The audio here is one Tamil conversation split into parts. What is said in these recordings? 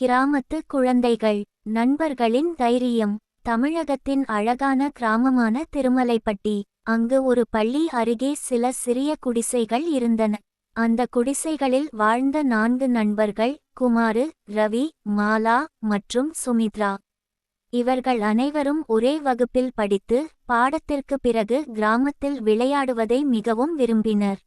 கிராமத்து குழந்தைகள் நண்பர்களின் தைரியம் தமிழகத்தின் அழகான கிராமமான திருமலைப்பட்டி. அங்கு ஒரு பள்ளி அருகே சில சிறிய குடிசைகள் இருந்தன. அந்த குடிசைகளில் வாழ்ந்த நான்கு நண்பர்கள் குமாரு ரவி மாலா மற்றும் சுமித்ரா. இவர்கள் அனைவரும் ஒரே வகுப்பில் படித்து பாடத்திற்கு பிறகு கிராமத்தில் விளையாடுவதை மிகவும் விரும்பினர்.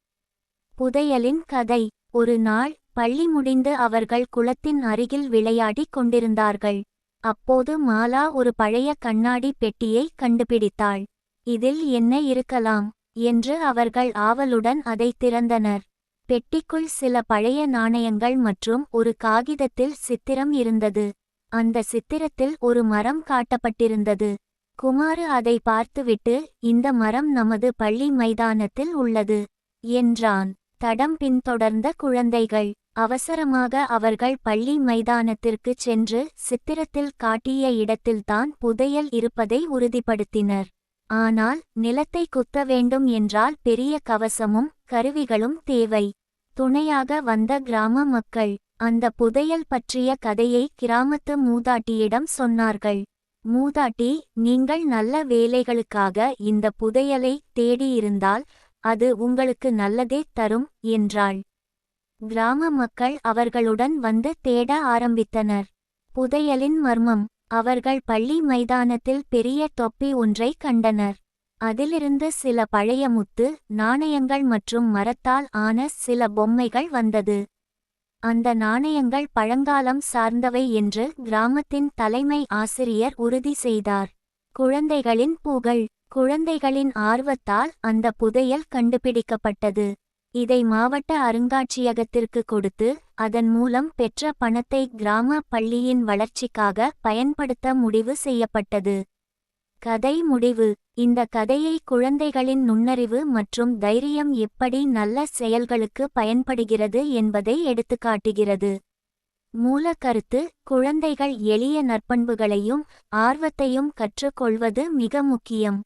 புதையலின் கதை. ஒரு நாள் பள்ளி முடிந்து அவர்கள் குளத்தின் அருகில் விளையாடிக் கொண்டிருந்தார்கள். அப்போது மாலா ஒரு பழைய கண்ணாடி பெட்டியை கண்டுபிடித்தாள். இதில் என்ன இருக்கலாம்? என்று அவர்கள் ஆவலுடன் அதை திறந்தனர். பெட்டிக்குள் சில பழைய நாணயங்கள் மற்றும் ஒரு காகிதத்தில் சித்திரம் இருந்தது. அந்த சித்திரத்தில் ஒரு மரம் காட்டப்பட்டிருந்தது. குமாரு அதை பார்த்துவிட்டு இந்த மரம் நமது பள்ளி மைதானத்தில் உள்ளது என்றான். தடம் பின்தொடர்ந்த குழந்தைகள். அவசரமாக அவர்கள் பள்ளி மைதானத்திற்குச் சென்று சித்திரத்தில் காட்டிய இடத்தில்தான் புதையல் இருப்பதை உறுதிப்படுத்தினர். ஆனால் நிலத்தை குத்த வேண்டும் என்றால் பெரிய கவசமும் கருவிகளும் தேவை. துணையாக வந்த கிராம மக்கள் அந்த புதையல் பற்றிய கதையை கிராமத்து மூதாட்டியிடம் சொன்னார்கள். மூதாட்டி நீங்கள் நல்ல வேலைகளுக்காக இந்த புதையலை தேடியிருந்தால் அது உங்களுக்கு நல்லதே தரும் என்றாள். கிராம மக்கள் அவர்களுடன் வந்து தேட ஆரம்பித்தனர். புதையலின் மர்மம். அவர்கள் பள்ளி மைதானத்தில் பெரிய தொப்பி ஒன்றை கண்டனர். அதிலிருந்து சில பழைய முத்து நாணயங்கள் மற்றும் மரத்தால் ஆன சில பொம்மைகள் வந்தது. அந்த நாணயங்கள் பழங்காலம் சார்ந்தவை என்று கிராமத்தின் தலைமை ஆசிரியர் உறுதி செய்தார். குழந்தைகளின் புகழ். குழந்தைகளின் ஆர்வத்தால் அந்த புதையல் கண்டுபிடிக்கப்பட்டது. இதை மாவட்ட அருங்காட்சியகத்திற்கு கொடுத்து அதன் மூலம் பெற்ற பணத்தை கிராம பள்ளியின் வளர்ச்சிக்காக பயன்படுத்த முடிவு செய்யப்பட்டது. கதை முடிவு. இந்த கதையை குழந்தைகளின் நுண்ணறிவு மற்றும் தைரியம் எப்படி நல்ல செயல்களுக்கு பயன்படுகிறது என்பதை எடுத்துக்காட்டுகிறது. மூலக்கருத்து. குழந்தைகள் எளிய நற்பண்புகளையும் ஆர்வத்தையும் கற்றுக்கொள்வது மிக முக்கியம்.